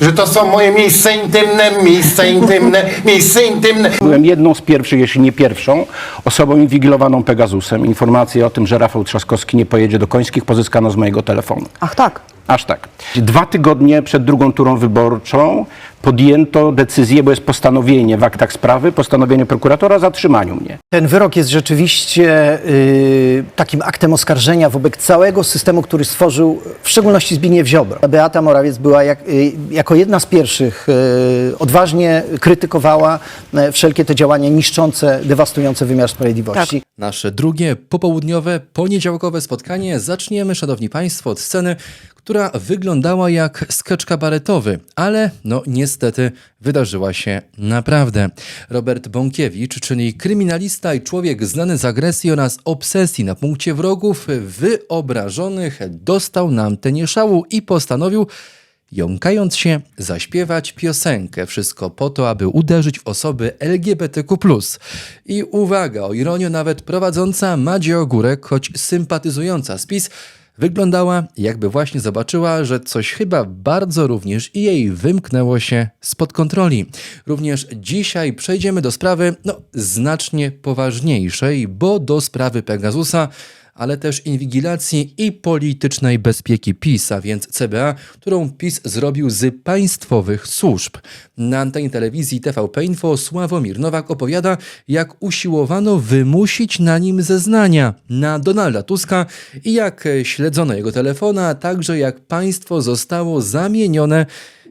że to są moje miejsca intymne, miejsca intymne, miejsca intymne. Byłem jedną z pierwszych, jeśli nie pierwszą, osobą inwigilowaną Pegasusem. Informację o tym, że Rafał Trzaskowski nie pojedzie do Końskich pozyskano z mojego telefonu. Ach tak. Aż tak. Dwa tygodnie przed drugą turą wyborczą podjęto decyzję, bo jest postanowienie w aktach sprawy, postanowienie prokuratora o zatrzymaniu mnie. Ten wyrok jest rzeczywiście y, takim aktem oskarżenia wobec całego systemu, który stworzył w szczególności Zbigniew Ziobro. Beata Morawiec była jak, y, jako jedna z pierwszych y, odważnie krytykowała y, wszelkie te działania niszczące, dewastujące wymiar sprawiedliwości. Nasze drugie popołudniowe, poniedziałkowe spotkanie zaczniemy, szanowni państwo, od sceny, która wyglądała jak sketch kabaretowy, ale no niestety wydarzyła się naprawdę. Robert Bąkiewicz, czyli kryminalista i człowiek znany z agresji oraz obsesji na punkcie wrogów wyobrażonych, dostał na antenie szału i postanowił jąkając się, zaśpiewać piosenkę. Wszystko po to, aby uderzyć w osoby LGBTQ. I uwaga, o ironię nawet prowadząca Madzie Ogórek, choć sympatyzująca z PiS, wyglądała jakby właśnie zobaczyła, że coś chyba bardzo również i jej wymknęło się spod kontroli. Również dzisiaj przejdziemy do sprawy no, znacznie poważniejszej, bo do sprawy Pegasusa ale też inwigilacji i politycznej bezpieki PiS, a więc CBA, którą PiS zrobił z państwowych służb. Na antenie telewizji TVP Info Sławomir Nowak opowiada, jak usiłowano wymusić na nim zeznania na Donalda Tuska i jak śledzono jego telefona, a także jak państwo zostało zamienione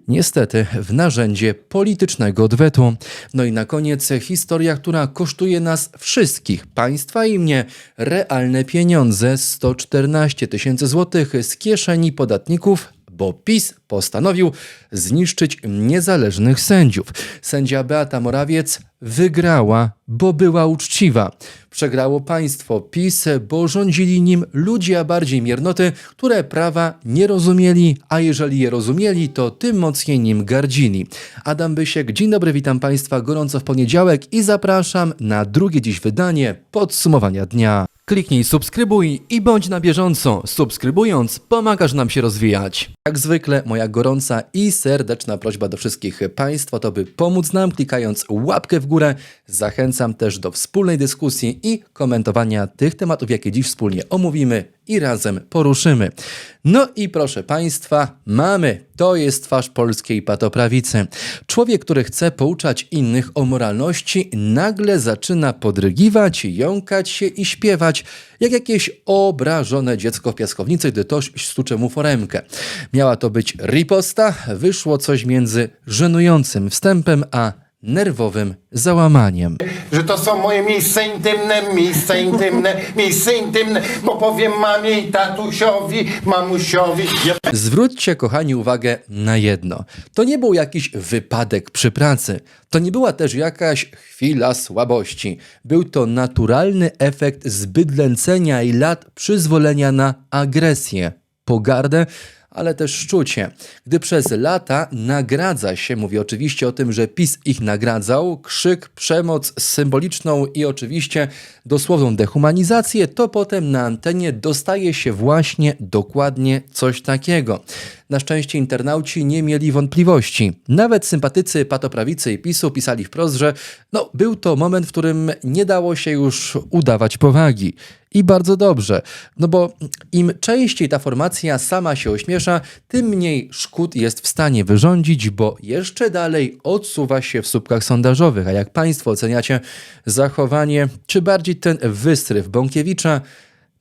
Niestety w narzędzie politycznego odwetu. No i na koniec historia, która kosztuje nas wszystkich, państwa i mnie, realne pieniądze 114 tysięcy złotych z kieszeni podatników bo PiS postanowił zniszczyć niezależnych sędziów. Sędzia Beata Morawiec wygrała, bo była uczciwa. Przegrało państwo PiS, bo rządzili nim ludzie, a bardziej miernoty, które prawa nie rozumieli, a jeżeli je rozumieli, to tym mocniej nim gardzili. Adam Bysiek, dzień dobry, witam państwa gorąco w poniedziałek i zapraszam na drugie dziś wydanie podsumowania dnia. Kliknij subskrybuj i bądź na bieżąco. Subskrybując, pomagasz nam się rozwijać. Jak zwykle, moja gorąca i serdeczna prośba do wszystkich Państwa to by pomóc nam klikając łapkę w górę. Zachęcam też do wspólnej dyskusji i komentowania tych tematów, jakie dziś wspólnie omówimy i razem poruszymy. No i proszę Państwa, mamy. To jest twarz polskiej patoprawicy. Człowiek, który chce pouczać innych o moralności, nagle zaczyna podrygiwać, jąkać się i śpiewać, jak jakieś obrażone dziecko w piaskownicy, gdy ktoś stucze mu foremkę. Miała to być riposta, wyszło coś między żenującym wstępem a nerwowym załamaniem. Że to są moje miejsca intymne, miejsca intymne, miejsca intymne, bo powiem mamie i tatusiowi, mamusiowi. Zwróćcie, kochani, uwagę na jedno. To nie był jakiś wypadek przy pracy. To nie była też jakaś chwila słabości. Był to naturalny efekt zbydlęcenia i lat przyzwolenia na agresję, pogardę, ale też szczucie. Gdy przez lata nagradza się, mówię oczywiście o tym, że PiS ich nagradzał, krzyk, przemoc symboliczną i oczywiście dosłowną dehumanizację, to potem na antenie dostaje się właśnie dokładnie coś takiego. Na szczęście internauci nie mieli wątpliwości. Nawet sympatycy patoprawicy i PiSu pisali wprost, że no, był to moment, w którym nie dało się już udawać powagi. I bardzo dobrze, no bo im częściej ta formacja sama się ośmiesza, tym mniej szkód jest w stanie wyrządzić, bo jeszcze dalej odsuwa się w słupkach sondażowych. A jak Państwo oceniacie zachowanie, czy bardziej ten wystryw Bąkiewicza,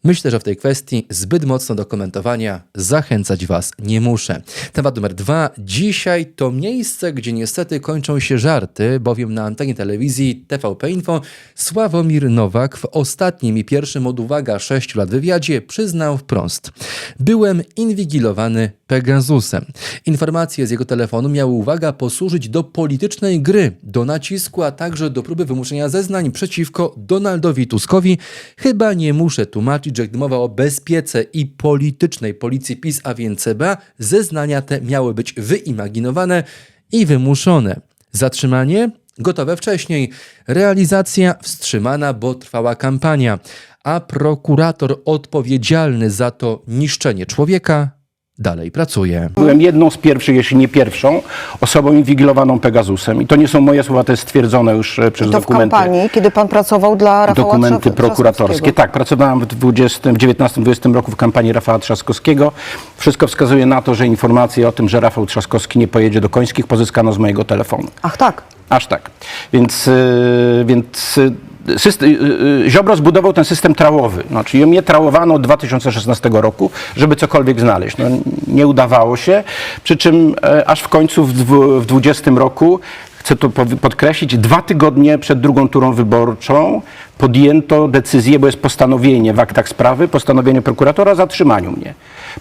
Myślę, że w tej kwestii zbyt mocno do komentowania zachęcać Was nie muszę. Temat numer dwa. Dzisiaj to miejsce, gdzie niestety kończą się żarty, bowiem na antenie telewizji TVP Info Sławomir Nowak w ostatnim i pierwszym od uwaga 6 lat wywiadzie przyznał wprost. Byłem inwigilowany Pegasusem. Informacje z jego telefonu miały, uwaga, posłużyć do politycznej gry, do nacisku, a także do próby wymuszenia zeznań przeciwko Donaldowi Tuskowi. Chyba nie muszę tłumaczyć, gdy mowa o bezpiece i politycznej policji PiS, a więc CBA, zeznania te miały być wyimaginowane i wymuszone. Zatrzymanie? Gotowe wcześniej. Realizacja wstrzymana, bo trwała kampania. A prokurator odpowiedzialny za to niszczenie człowieka dalej pracuje. Byłem jedną z pierwszych, jeśli nie pierwszą, osobą inwigilowaną Pegasusem. I to nie są moje słowa, to jest stwierdzone już e, przez I to w dokumenty. kampanii, kiedy pan pracował dla Rafała dokumenty Trzask- prokuratorskie. Trzaskowskiego. Tak, pracowałem w 20, 19-20 roku w kampanii Rafała Trzaskowskiego. Wszystko wskazuje na to, że informacje o tym, że Rafał Trzaskowski nie pojedzie do Końskich pozyskano z mojego telefonu. Ach tak. Aż tak. Więc, y, więc y, system, y, Ziobro zbudował ten system trałowy. Czyli mnie trałowano od 2016 roku, żeby cokolwiek znaleźć. No, nie udawało się. Przy czym e, aż w końcu w dwu- w 2020 roku, chcę to podkreślić, dwa tygodnie przed drugą turą wyborczą podjęto decyzję, bo jest postanowienie w aktach sprawy, postanowienie prokuratora o zatrzymaniu mnie.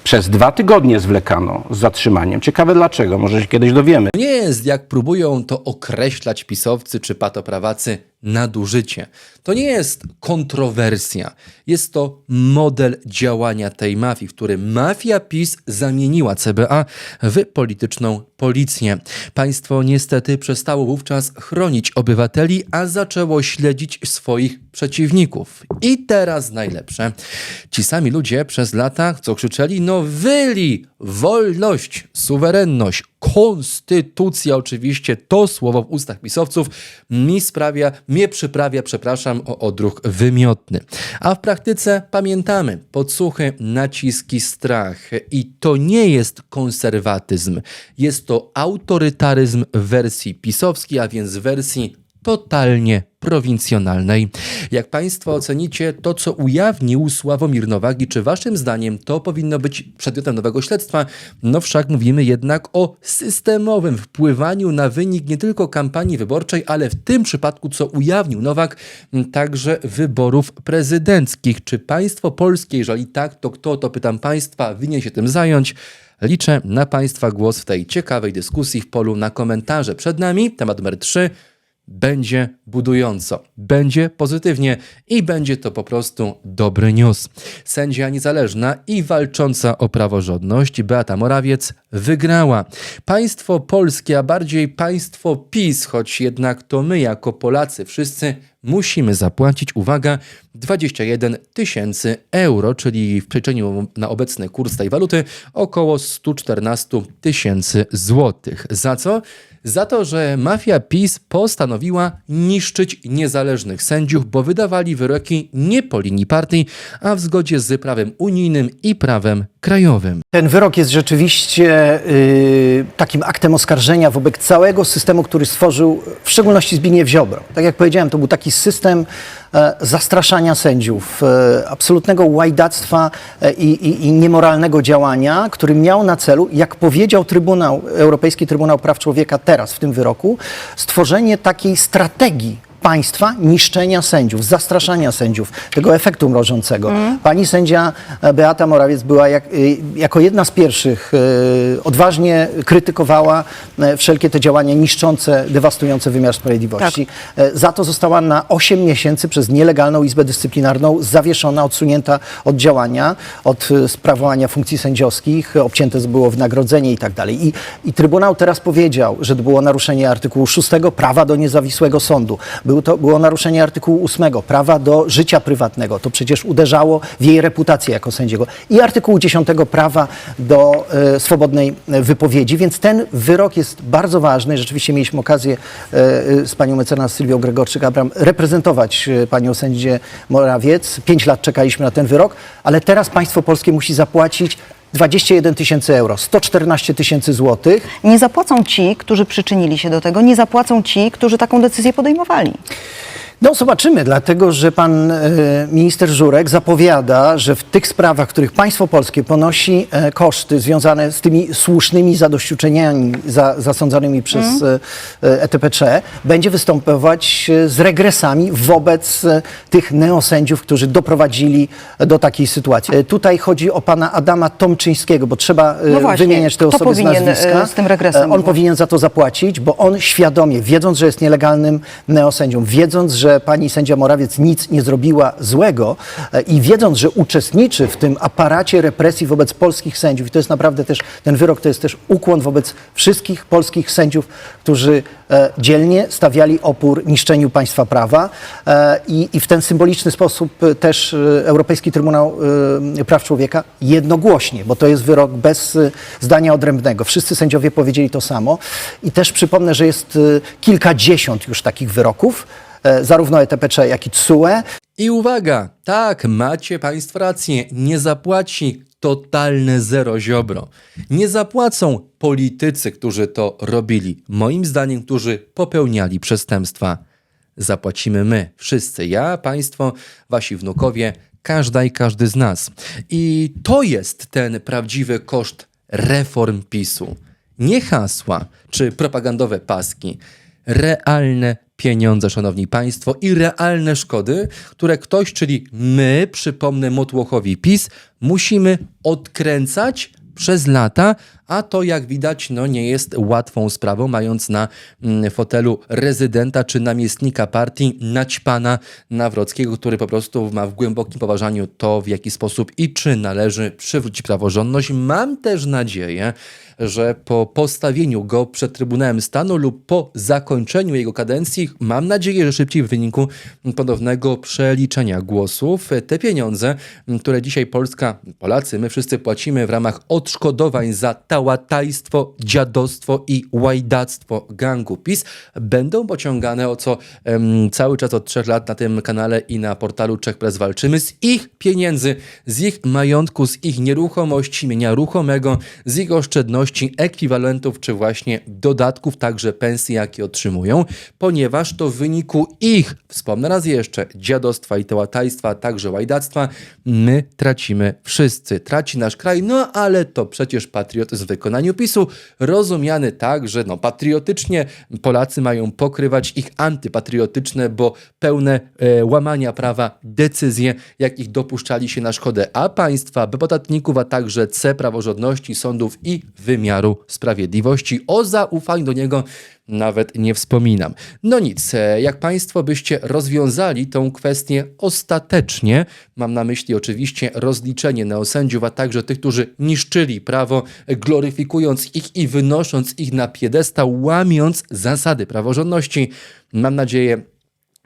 Przez dwa tygodnie zwlekano z zatrzymaniem. Ciekawe dlaczego, może się kiedyś dowiemy. Nie jest, jak próbują to określać pisowcy czy patoprawacy, nadużycie. To nie jest kontrowersja. Jest to model działania tej mafii, w którym mafia PiS zamieniła CBA w polityczną policję. Państwo niestety przestało wówczas chronić obywateli, a zaczęło śledzić swoich przeciwników. I teraz najlepsze. Ci sami ludzie przez lata, co krzyczeli, no wyli, wolność, suwerenność, konstytucja oczywiście, to słowo w ustach pisowców mi sprawia, mnie przyprawia, przepraszam, o odruch wymiotny. A w praktyce pamiętamy podsłuchy, naciski, strach i to nie jest konserwatyzm, jest to autorytaryzm w wersji pisowskiej, a więc wersji totalnie prowincjonalnej. Jak Państwo ocenicie to, co ujawnił Sławomir Nowagi, czy Waszym zdaniem to powinno być przedmiotem nowego śledztwa? No wszak mówimy jednak o systemowym wpływaniu na wynik nie tylko kampanii wyborczej, ale w tym przypadku, co ujawnił Nowak, także wyborów prezydenckich. Czy państwo polskie, jeżeli tak, to kto, to pytam Państwa, winien się tym zająć? Liczę na Państwa głos w tej ciekawej dyskusji w polu na komentarze. Przed nami temat numer 3 będzie budująco, będzie pozytywnie i będzie to po prostu dobry news. Sędzia niezależna i walcząca o praworządność Beata Morawiec wygrała. Państwo polskie, a bardziej państwo PiS, choć jednak to my jako Polacy wszyscy musimy zapłacić, uwaga, 21 tysięcy euro, czyli w przeliczeniu na obecny kurs tej waluty około 114 tysięcy złotych. Za co? Za to, że mafia PiS postanowiła niszczyć niezależnych sędziów, bo wydawali wyroki nie po linii partii, a w zgodzie z prawem unijnym i prawem krajowym. Ten wyrok jest rzeczywiście y, takim aktem oskarżenia wobec całego systemu, który stworzył w szczególności Zbigniew Ziobro. Tak jak powiedziałem, to był taki system e, zastraszania sędziów, e, absolutnego łajdactwa e, i, i, i niemoralnego działania, który miał na celu, jak powiedział Trybunał, Europejski Trybunał Praw Człowieka teraz w tym wyroku, stworzenie takiej strategii państwa niszczenia sędziów, zastraszania sędziów, tego efektu mrożącego. Pani sędzia e, Beata Morawiec była jak, y, jako jedna z pierwszych y, odważnie krytykowała e, wszelkie te działania niszczące, dewastujące wymiar sprawiedliwości. E, Za to została na 8 miesięcy przez nielegalną Izbę Dyscyplinarną zawieszona, odsunięta od działania, od e, sprawowania funkcji sędziowskich, obcięte było wynagrodzenie i tak dalej. I, I Trybunał teraz powiedział, że to było naruszenie artykułu 6 prawa do niezawisłego sądu. Był to, było naruszenie artykułu 8 prawa do życia prywatnego. To przecież uderzało w jej reputację jako sędziego. I artykułu 10 prawa do e, swobodnej e, wypowiedzi. Więc ten wyrok jest bardzo ważny. Rzeczywiście mieliśmy okazję e, e, z panią mecenas Sylwią Gregorczyk-Abram reprezentować e, panią sędzię Morawiec. Pięć lat czekaliśmy na ten wyrok, ale teraz państwo polskie musi zapłacić 21 tysięcy euro, 114 tysięcy złotych. Nie zapłacą ci, którzy przyczynili się do tego, nie zapłacą ci, którzy taką decyzję podejmowali. No zobaczymy, dlatego że pan e, minister Żurek zapowiada, że w tych sprawach, w których państwo polskie ponosi e, koszty związane z tymi słusznymi zadośćuczynieniami za, zasądzonymi przez e, e, ETPC, będzie występować e, z regresami wobec e, tych neosędziów, którzy doprowadzili do takiej sytuacji. E, Tutaj chodzi o pana Adama Tomczyńskiego, bo trzeba e, No właśnie, wymieniać te osoby z e, nazwiska. z tym regresem E, On było? powinien za to zapłacić, bo on świadomie, wiedząc, że jest nielegalnym neosędzią, wiedząc, że że pani sędzia Morawiec nic nie zrobiła złego e, i wiedząc, że uczestniczy w tym aparacie represji wobec polskich sędziów, i to jest naprawdę też, ten wyrok to jest też ukłon wobec wszystkich polskich sędziów, którzy e, dzielnie stawiali opór niszczeniu państwa prawa e, i, i w ten symboliczny sposób też Europejski Trybunał Praw Człowieka jednogłośnie, bo to jest wyrok bez zdania odrębnego. Wszyscy sędziowie powiedzieli to samo i też przypomnę, że jest kilkadziesiąt już takich wyroków, zarówno ETPC, jak i TSUE. I uwaga, tak, macie Państwo rację, nie zapłaci totalne zero ziobro. Nie zapłacą politycy, którzy to robili, moim zdaniem, którzy popełniali przestępstwa. Zapłacimy my, wszyscy, ja, Państwo, Wasi wnukowie, każda i każdy z nas. I to jest ten prawdziwy koszt reform PiSu. Nie hasła czy propagandowe paski, realne pieniądze, szanowni państwo, i realne szkody, które ktoś, czyli my, przypomnę Motłochowi PiS, musimy odkręcać przez lata, a to jak widać no, nie jest łatwą sprawą, mając na mm, fotelu rezydenta czy namiestnika partii naćpana Nawrockiego, który po prostu ma w głębokim poważaniu to, w jaki sposób i czy należy przywrócić praworządność. Mam też nadzieję, że po postawieniu go przed Trybunałem Stanu lub po zakończeniu jego kadencji, mam nadzieję, że szybciej w wyniku ponownego przeliczenia głosów, te pieniądze, które dzisiaj Polska, Polacy, my wszyscy płacimy w ramach odszkodowań za tałatajstwo, dziadostwo i łajdactwo gangu PiS, będą pociągane o co em, cały czas od trzech lat na tym kanale i na portalu Czech Press walczymy z ich pieniędzy, z ich majątku, z ich nieruchomości, mienia ruchomego, z ich oszczędności, ekwiwalentów czy właśnie dodatków, także pensji, jakie otrzymują, ponieważ to w wyniku ich, wspomnę raz jeszcze, dziadostwa i tełatajstwa, także łajdactwa, my tracimy wszyscy. Traci nasz kraj, no ale to przecież patriotyzm w wykonaniu PiSu, rozumiany tak, że no patriotycznie Polacy mają pokrywać ich antypatriotyczne, bo pełne e, łamania prawa decyzje, jakich dopuszczali się na szkodę A państwa, B podatników, a także C praworządności, sądów i wymiaru sprawiedliwości. O zaufaniu do niego nawet nie wspominam. No nic, e, jak Państwo byście rozwiązali tą kwestię ostatecznie, mam na myśli oczywiście rozliczenie neosędziów, a także tych, którzy niszczyli prawo, gloryfikując ich i wynosząc ich na piedestał, łamiąc zasady praworządności, mam nadzieję,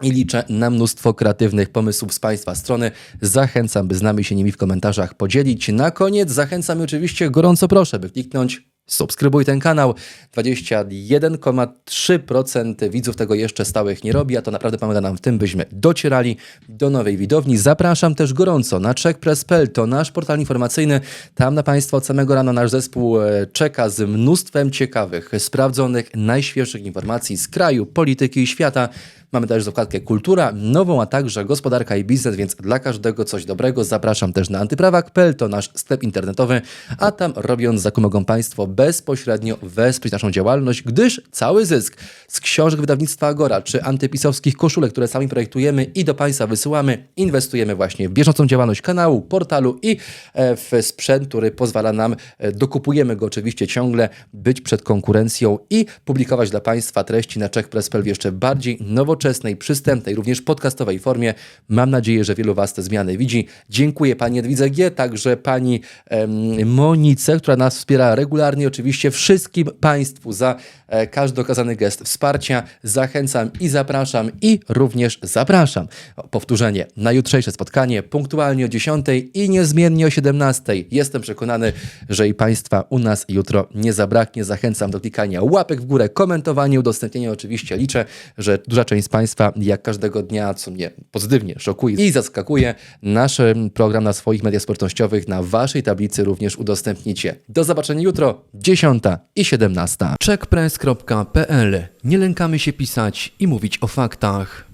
i liczę na mnóstwo kreatywnych pomysłów z Państwa strony. Zachęcam, by z nami się nimi w komentarzach podzielić. Na koniec zachęcam oczywiście gorąco proszę, by kliknąć subskrybuj ten kanał. 21,3% widzów tego jeszcze stałych nie robi, a to naprawdę pomaga nam w tym, byśmy docierali do nowej widowni. Zapraszam też gorąco na checkpress.pl, to nasz portal informacyjny. Tam na Państwa od samego rana nasz zespół e, czeka z mnóstwem ciekawych, sprawdzonych, najświeższych informacji z kraju, polityki i świata. Mamy też zakładkę Kultura, nową, a także Gospodarka i Biznes, więc dla każdego coś dobrego. Zapraszam też na antyprawak.pl, to nasz sklep internetowy, a tam robiąc zakup mogą Państwo bezpośrednio wesprzeć naszą działalność, gdyż cały zysk z książek wydawnictwa Agora czy antypisowskich koszulek, które sami projektujemy i do Państwa wysyłamy, inwestujemy właśnie w bieżącą działalność kanału, portalu i e, w sprzęt, który pozwala nam, e, dokupujemy go oczywiście ciągle, być przed konkurencją i publikować dla Państwa treści na czechpress.pl w jeszcze bardziej nowoczesnej, przystępnej, również podcastowej formie. Mam nadzieję, że wielu Was te zmiany widzi. Dziękuję Pani Edwidze G, także Pani em, Monice, która nas wspiera regularnie. Oczywiście wszystkim Państwu za e, każdy okazany gest wsparcia. Zachęcam i zapraszam i również zapraszam. Powtórzenie na jutrzejsze spotkanie punktualnie o 10 i niezmiennie o 17. Jestem przekonany, że i Państwa u nas jutro nie zabraknie. Zachęcam do klikania łapek w górę, komentowania, udostępnienia. Oczywiście liczę, że duża część z Państwa, jak każdego dnia, co mnie pozytywnie szokuje i zaskakuje, nasz program na swoich mediach społecznościowych, na Waszej tablicy również udostępnicie. Do zobaczenia jutro, 10 i 17. checkpress.pl. Nie lękamy się pisać i mówić o faktach.